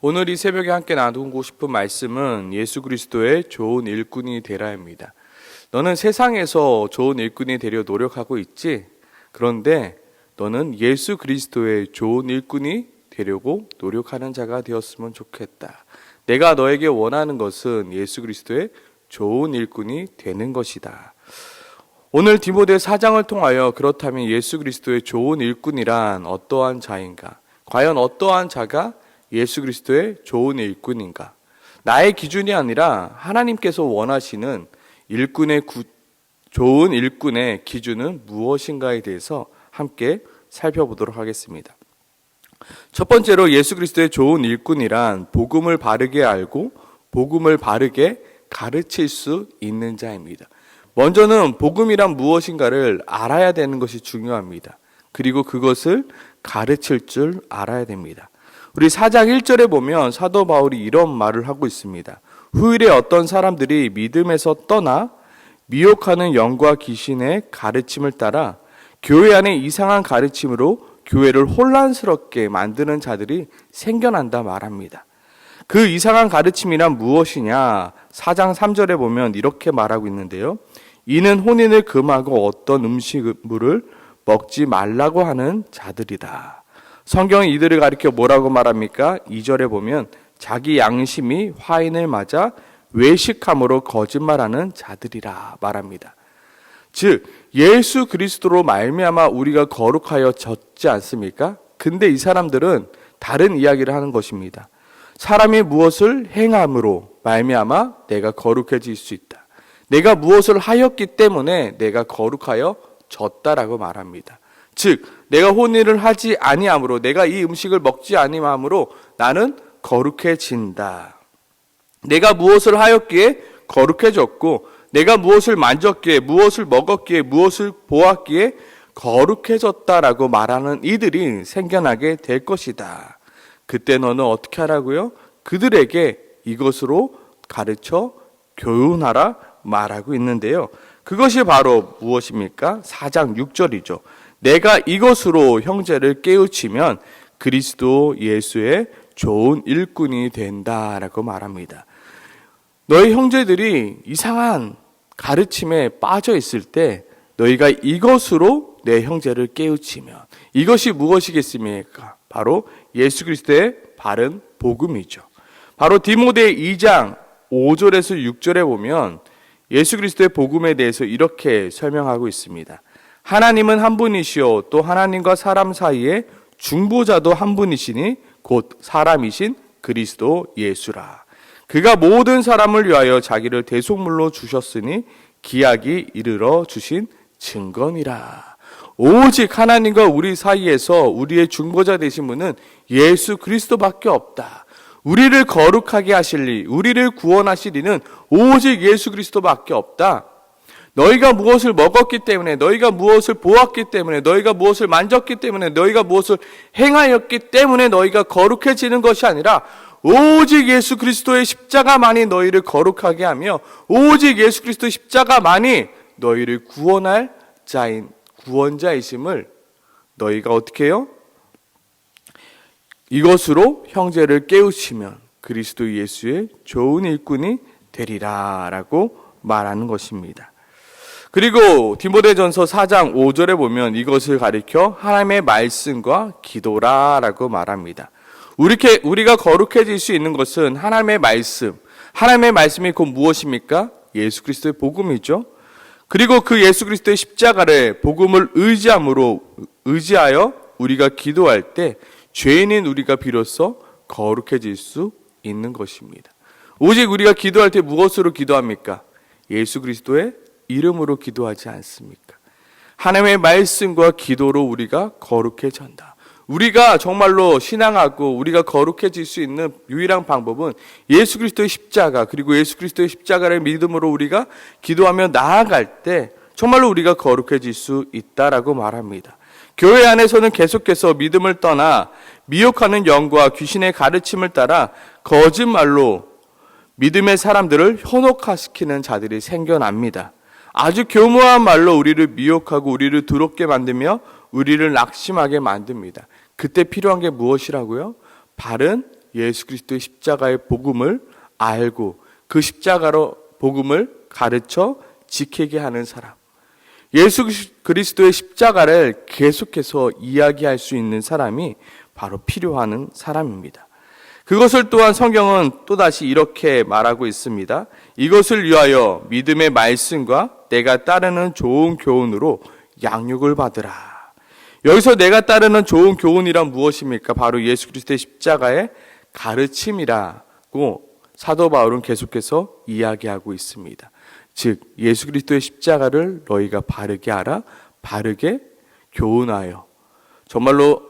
오늘 이 새벽에 함께 나누고 싶은 말씀은 예수 그리스도의 좋은 일꾼이 되라입니다. 너는 세상에서 좋은 일꾼이 되려 노력하고 있지? 그런데 너는 예수 그리스도의 좋은 일꾼이 되려고 노력하는 자가 되었으면 좋겠다. 내가 너에게 원하는 것은 예수 그리스도의 좋은 일꾼이 되는 것이다. 오늘 디모데 4장을 통하여 그렇다면 예수 그리스도의 좋은 일꾼이란 어떠한 자인가? 과연 어떠한 자가 예수 그리스도의 좋은 일꾼인가? 나의 기준이 아니라 하나님께서 원하시는 일꾼의 구, 좋은 일꾼의 기준은 무엇인가에 대해서 함께 살펴보도록 하겠습니다. 첫 번째로 예수 그리스도의 좋은 일꾼이란 복음을 바르게 알고 복음을 바르게 가르칠 수 있는 자입니다. 먼저는 복음이란 무엇인가를 알아야 되는 것이 중요합니다. 그리고 그것을 가르칠 줄 알아야 됩니다. 우리 4장 1절에 보면 사도 바울이 이런 말을 하고 있습니다. 후일에 어떤 사람들이 믿음에서 떠나 미혹하는 영과 귀신의 가르침을 따라 교회 안에 이상한 가르침으로 교회를 혼란스럽게 만드는 자들이 생겨난다 말합니다. 그 이상한 가르침이란 무엇이냐? 4장 3절에 보면 이렇게 말하고 있는데요. 이는 혼인을 금하고 어떤 음식물을 먹지 말라고 하는 자들이다. 성경이 이들을 가리켜 뭐라고 말합니까? 2절에 보면 자기 양심이 화인을 맞아 외식함으로 거짓말하는 자들이라 말합니다. 즉 예수 그리스도로 말미암아 우리가 거룩하여 졌지 않습니까? 근데 이 사람들은 다른 이야기를 하는 것입니다. 사람이 무엇을 행함으로 말미암아 내가 거룩해질 수 있다. 내가 무엇을 하였기 때문에 내가 거룩하여 졌다라고 말합니다. 즉 내가 혼인을 하지 아니함으로 내가 이 음식을 먹지 아니함으로 나는 거룩해진다. 내가 무엇을 하였기에 거룩해졌고 내가 무엇을 만졌기에 무엇을 먹었기에 무엇을 보았기에 거룩해졌다라고 말하는 이들이 생겨나게 될 것이다. 그때 너는 어떻게 하라고요? 그들에게 이것으로 가르쳐 교훈하라 말하고 있는데요. 그것이 바로 무엇입니까? 4장 6절이죠. 내가 이것으로 형제를 깨우치면 그리스도 예수의 좋은 일꾼이 된다라고 말합니다. 너희 형제들이 이상한 가르침에 빠져 있을 때 너희가 이것으로 내 형제를 깨우치면 이것이 무엇이겠습니까? 바로 예수 그리스도의 바른 복음이죠. 바로 디모데 2장 5절에서 6절에 보면 예수 그리스도의 복음에 대해서 이렇게 설명하고 있습니다. 하나님은 한 분이시요 또 하나님과 사람 사이에 중보자도 한 분이시니 곧 사람이신 그리스도 예수라. 그가 모든 사람을 위하여 자기를 대속물로 주셨으니 기약이 이르러 주신 증거니라. 오직 하나님과 우리 사이에서 우리의 중보자 되신 분은 예수 그리스도밖에 없다. 우리를 거룩하게 하실 리, 우리를 구원하시리는 오직 예수 그리스도밖에 없다. 너희가 무엇을 먹었기 때문에, 너희가 무엇을 보았기 때문에, 너희가 무엇을 만졌기 때문에, 너희가 무엇을 행하였기 때문에 너희가 거룩해지는 것이 아니라 오직 예수 그리스도의 십자가만이 너희를 거룩하게 하며 오직 예수 그리스도의 십자가만이 너희를 구원할 자인 구원자이심을 너희가 어떻게 해요? 이것으로 형제를 깨우치면 그리스도 예수의 좋은 일꾼이 되리라라고 말하는 것입니다. 그리고 디모데전서 4장 5절에 보면 이것을 가리켜 하나님의 말씀과 기도라라고 말합니다. 우리게 우리가 거룩해질 수 있는 것은 하나님의 말씀. 하나님의 말씀이 곧 무엇입니까? 예수 그리스도의 복음이죠. 그리고 그 예수 그리스도의 십자가를 복음을 의지함으로 의지하여 우리가 기도할 때 죄인인 우리가 비로소 거룩해질 수 있는 것입니다. 오직 우리가 기도할 때 무엇으로 기도합니까? 예수 그리스도의 이름으로 기도하지 않습니까? 하나님의 말씀과 기도로 우리가 거룩해진다. 우리가 정말로 신앙하고 우리가 거룩해질 수 있는 유일한 방법은 예수 그리스도의 십자가 그리고 예수 그리스도의 십자가를 믿음으로 우리가 기도하며 나아갈 때 정말로 우리가 거룩해질 수 있다라고 말합니다. 교회 안에서는 계속해서 믿음을 떠나 미혹하는 영과 귀신의 가르침을 따라 거짓말로 믿음의 사람들을 현혹화시키는 자들이 생겨납니다. 아주 교묘한 말로 우리를 미혹하고 우리를 두렵게 만들며 우리를 낙심하게 만듭니다. 그때 필요한 게 무엇이라고요? 바른 예수 그리스도의 십자가의 복음을 알고 그 십자가로 복음을 가르쳐 지키게 하는 사람. 예수 그리스도의 십자가를 계속해서 이야기할 수 있는 사람이 바로 필요한 사람입니다. 그것을 또한 성경은 또다시 이렇게 말하고 있습니다. 이것을 위하여 믿음의 말씀과 내가 따르는 좋은 교훈으로 양육을 받으라. 여기서 내가 따르는 좋은 교훈이란 무엇입니까? 바로 예수 그리스도의 십자가의 가르침이라고 사도 바울은 계속해서 이야기하고 있습니다. 즉 예수 그리스도의 십자가를 너희가 바르게 알아 바르게 교훈하여 정말로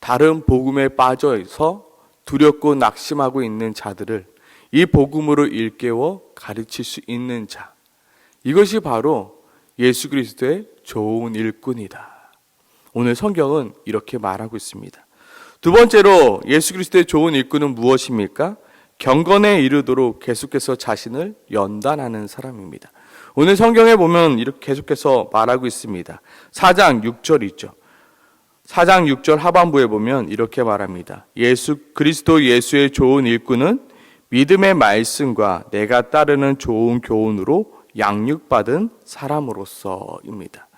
다른 복음에 빠져서 두렵고 낙심하고 있는 자들을 이 복음으로 일깨워 가르칠 수 있는 자. 이것이 바로 예수 그리스도의 좋은 일꾼이다. 오늘 성경은 이렇게 말하고 있습니다. 두 번째로 예수 그리스도의 좋은 일꾼은 무엇입니까? 경건에 이르도록 계속해서 자신을 연단하는 사람입니다. 오늘 성경에 보면 이렇게 계속해서 말하고 있습니다. 4장 6절이죠. 4장 6절 하반부에 보면 이렇게 말합니다. 예수 그리스도 예수의 좋은 일꾼은 믿음의 말씀과 내가 따르는 좋은 교훈으로 양육받은 사람으로서입니다.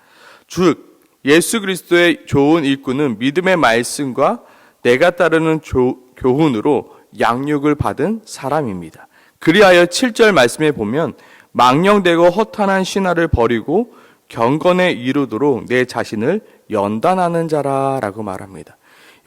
즉 예수 그리스도의 좋은 일꾼은 믿음의 말씀과 내가 따르는 조, 교훈으로 양육을 받은 사람입니다. 그리하여 7절 말씀에 보면 망령되고 허탄한 신화를 버리고 경건에 이르도록 내 자신을 연단하는 자라라고 말합니다.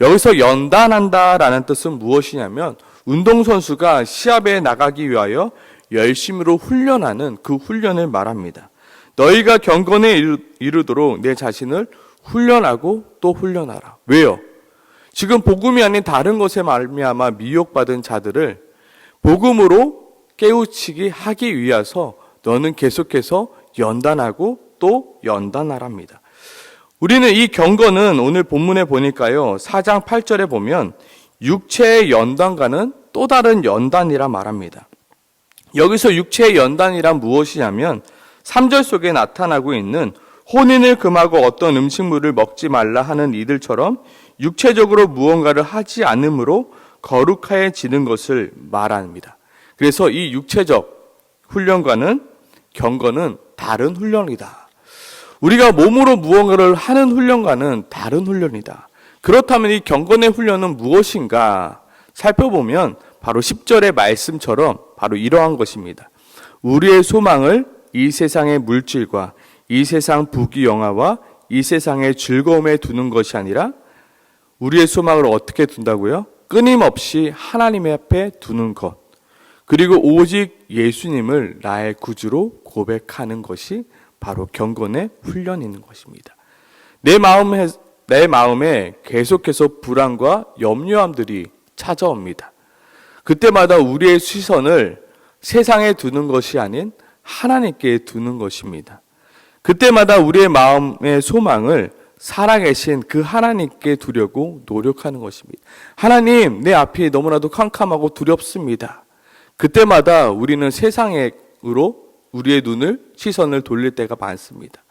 여기서 연단한다라는 뜻은 무엇이냐면 운동선수가 시합에 나가기 위하여 열심으로 훈련하는 그 훈련을 말합니다. 너희가 경건에 이르도록 내 자신을 훈련하고 또 훈련하라. 왜요? 지금 복음이 아닌 다른 것에 말미암아 미혹받은 자들을 복음으로 깨우치기 하기 위해서 너는 계속해서 연단하고 또 연단하랍니다. 우리는 이 경건은 오늘 본문에 보니까요. 4장 8절에 보면 육체의 연단과는 또 다른 연단이라 말합니다. 여기서 육체의 연단이란 무엇이냐면 3절 속에 나타나고 있는 혼인을 금하고 어떤 음식물을 먹지 말라 하는 이들처럼 육체적으로 무언가를 하지 않으므로 거룩해지는 것을 말합니다. 그래서 이 육체적 훈련과는 경건은 다른 훈련이다. 우리가 몸으로 무언가를 하는 훈련과는 다른 훈련이다. 그렇다면 이 경건의 훈련은 무엇인가 살펴보면 바로 10절의 말씀처럼 바로 이러한 것입니다. 우리의 소망을 이 세상의 물질과 이 세상 부귀영화와 이 세상의 즐거움에 두는 것이 아니라 우리의 소망을 어떻게 둔다고요? 끊임없이 하나님 앞에 두는 것. 그리고 오직 예수님을 나의 구주로 고백하는 것이 바로 경건의 훈련인 것입니다. 내 마음에, 내 마음에 계속해서 불안과 염려함들이 찾아옵니다. 그때마다 우리의 시선을 세상에 두는 것이 아닌 하나님께 두는 것입니다. 그때마다 우리의 마음의 소망을 살아계신 그 하나님께 두려고 노력하는 것입니다. 하나님, 내 앞이 너무나도 캄캄하고 두렵습니다. 그때마다 우리는 세상으로 우리의 눈을, 시선을 돌릴 때가 많습니다.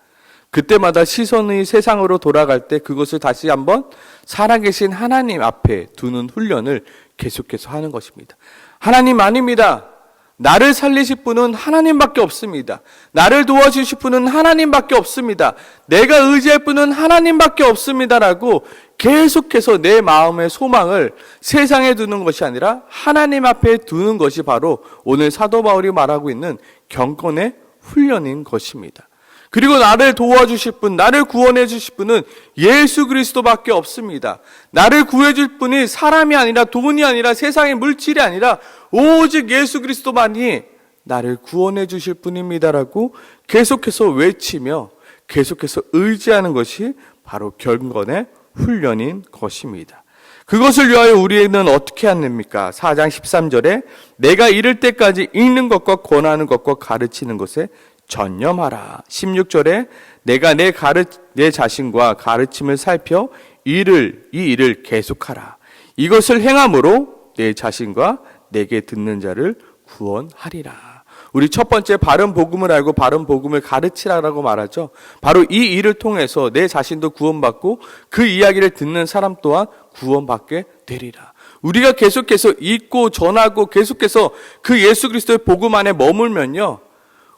그때마다 시선이 세상으로 돌아갈 때 그것을 다시 한번 살아계신 하나님 앞에 두는 훈련을 계속해서 하는 것입니다. 하나님 아닙니다. 나를 살리실 분은 하나님밖에 없습니다. 나를 도와주실 분은 하나님밖에 없습니다. 내가 의지할 분은 하나님밖에 없습니다라고 계속해서 내 마음의 소망을 세상에 두는 것이 아니라 하나님 앞에 두는 것이 바로 오늘 사도 바울이 말하고 있는 경건의 훈련인 것입니다. 그리고 나를 도와주실 분, 나를 구원해 주실 분은 예수 그리스도밖에 없습니다. 나를 구해 줄 분이 사람이 아니라 돈이 아니라 세상의 물질이 아니라 오직 예수 그리스도만이 나를 구원해 주실 분입니다라고 계속해서 외치며 계속해서 의지하는 것이 바로 경건의 훈련인 것입니다. 그것을 위하여 우리는 어떻게 됩니까? 4장 13절에 내가 이를 때까지 읽는 것과 권하는 것과 가르치는 것에 전념하라. 16절에 내가 내 가르 내 자신과 가르침을 살펴 일을 이 일을 계속하라. 이것을 행함으로 내 자신과 내게 듣는 자를 구원하리라. 우리 첫 번째 바른 복음을 알고 바른 복음을 가르치라라고 말하죠. 바로 이 일을 통해서 내 자신도 구원받고 그 이야기를 듣는 사람 또한 구원받게 되리라. 우리가 계속해서 읽고 전하고 계속해서 그 예수 그리스도의 복음 안에 머물면요.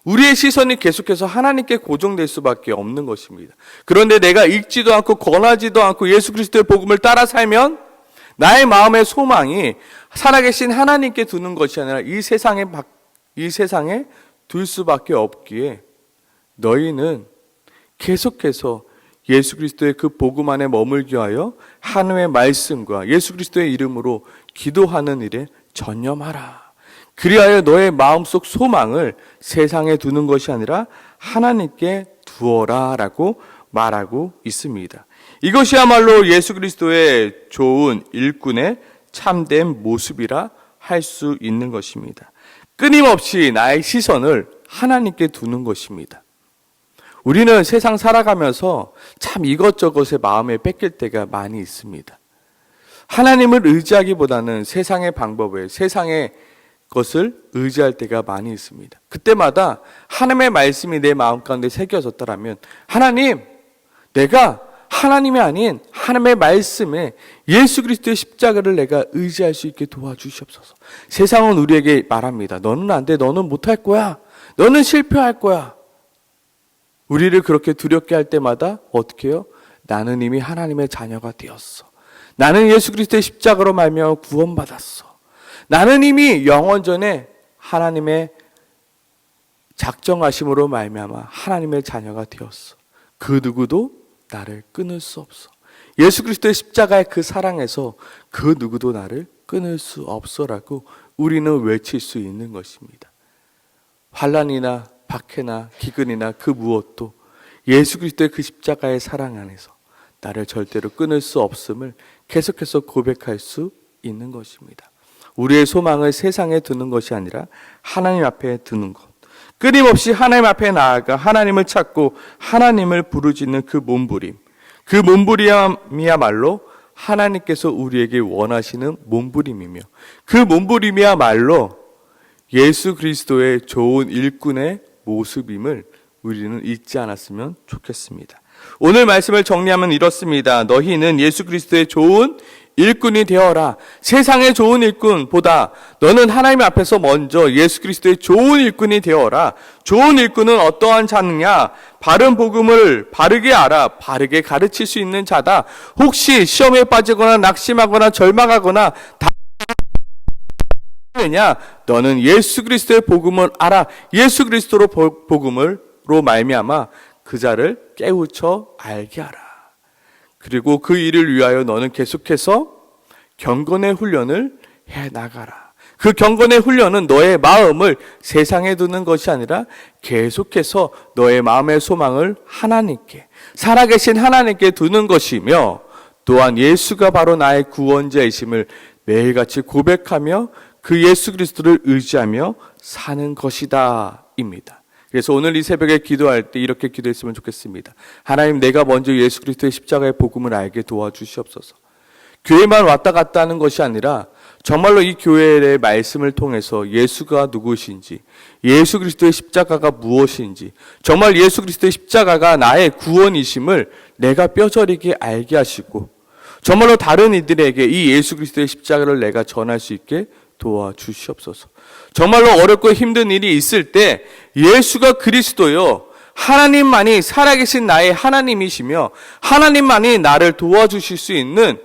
우리의 시선이 계속해서 하나님께 고정될 수밖에 없는 것입니다. 그런데 내가 읽지도 않고 권하지도 않고 예수 그리스도의 복음을 따라 살면 나의 마음의 소망이 살아계신 하나님께 두는 것이 아니라 이 세상에 박- 이 세상에 둘 수밖에 없기에 너희는 계속해서 예수 그리스도의 그 복음 안에 머물기 하여 하나님의 말씀과 예수 그리스도의 이름으로 기도하는 일에 전념하라. 그리하여 너의 마음속 소망을 세상에 두는 것이 아니라 하나님께 두어라라고 말하고 있습니다. 이것이야말로 예수 그리스도의 좋은 일꾼의 참된 모습이라 할 수 있는 것입니다. 끊임없이 나의 시선을 하나님께 두는 것입니다. 우리는 세상 살아가면서 참 이것저것에 마음에 뺏길 때가 많이 있습니다. 하나님을 의지하기보다는 세상의 방법에 세상의 것을 의지할 때가 많이 있습니다. 그때마다 하나님의 말씀이 내 마음 가운데 새겨졌다라면 하나님, 내가 하나님이 아닌 하나님의 말씀에 예수 그리스도의 십자가를 내가 의지할 수 있게 도와주시옵소서. 세상은 우리에게 말합니다. 너는 안 돼. 너는 못할 거야. 너는 실패할 거야. 우리를 그렇게 두렵게 할 때마다 어떻게 해요? 나는 이미 하나님의 자녀가 되었어. 나는 예수 그리스도의 십자가로 말미암아 구원받았어. 나는 이미 영원 전에 하나님의 작정하심으로 말미암아 하나님의 자녀가 되었어. 그 누구도 나를 끊을 수 없어. 예수 그리스도의 십자가의 그 사랑에서 그 누구도 나를 끊을 수 없어라고 우리는 외칠 수 있는 것입니다. 환란이나 박해나 기근이나 그 무엇도 예수 그리스도의 그 십자가의 사랑 안에서 나를 절대로 끊을 수 없음을 계속해서 고백할 수 있는 것입니다. 우리의 소망을 세상에 두는 것이 아니라 하나님 앞에 두는 것. 끊임없이 하나님 앞에 나아가 하나님을 찾고 하나님을 부르짖는 그 몸부림. 그 몸부림이야말로 하나님께서 우리에게 원하시는 몸부림이며 그 몸부림이야말로 예수 그리스도의 좋은 일꾼의 모습임을 우리는 잊지 않았으면 좋겠습니다. 오늘 말씀을 정리하면 이렇습니다. 너희는 예수 그리스도의 좋은 일꾼이 되어라. 세상의 좋은 일꾼보다 너는 하나님 앞에서 먼저 예수 그리스도의 좋은 일꾼이 되어라. 좋은 일꾼은 어떠한 자느냐? 바른 복음을 바르게 알아, 바르게 가르칠 수 있는 자다. 혹시 시험에 빠지거나 낙심하거나 절망하거나 왜냐? 너는 예수 그리스도의 복음을 알아. 예수 그리스도로 보- 복음을로 말미암아 그 자를 깨우쳐 알게 하라. 그리고 그 일을 위하여 너는 계속해서 경건의 훈련을 해 나가라. 그 경건의 훈련은 너의 마음을 세상에 두는 것이 아니라 계속해서 너의 마음의 소망을 하나님께, 살아계신 하나님께 두는 것이며 또한 예수가 바로 나의 구원자이심을 매일같이 고백하며 그 예수 그리스도를 의지하며 사는 것이다. 입니다. 그래서 오늘 이 새벽에 기도할 때 이렇게 기도했으면 좋겠습니다. 하나님, 내가 먼저 예수 그리스도의 십자가의 복음을 알게 도와주시옵소서. 교회만 왔다 갔다 하는 것이 아니라 정말로 이 교회의 말씀을 통해서 예수가 누구신지, 예수 그리스도의 십자가가 무엇인지, 정말 예수 그리스도의 십자가가 나의 구원이심을 내가 뼈저리게 알게 하시고, 정말로 다른 이들에게 이 예수 그리스도의 십자가를 내가 전할 수 있게 도와주시옵소서. 정말로 어렵고 힘든 일이 있을 때 예수가 그리스도요. 하나님만이 살아계신 나의 하나님이시며 하나님만이 나를 도와주실 수 있는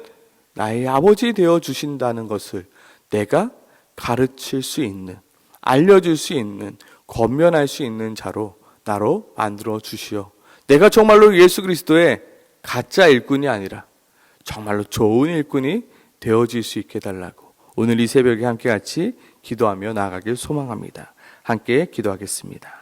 나의 아버지 되어 주신다는 것을 내가 가르칠 수 있는, 알려줄 수 있는, 권면할 수 있는 자로 나로 만들어 주시오. 내가 정말로 예수 그리스도의 가짜 일꾼이 아니라 정말로 좋은 일꾼이 되어질 수 있게 달라고 오늘 이 새벽에 함께 같이 기도하며 나아가길 소망합니다. 함께 기도하겠습니다.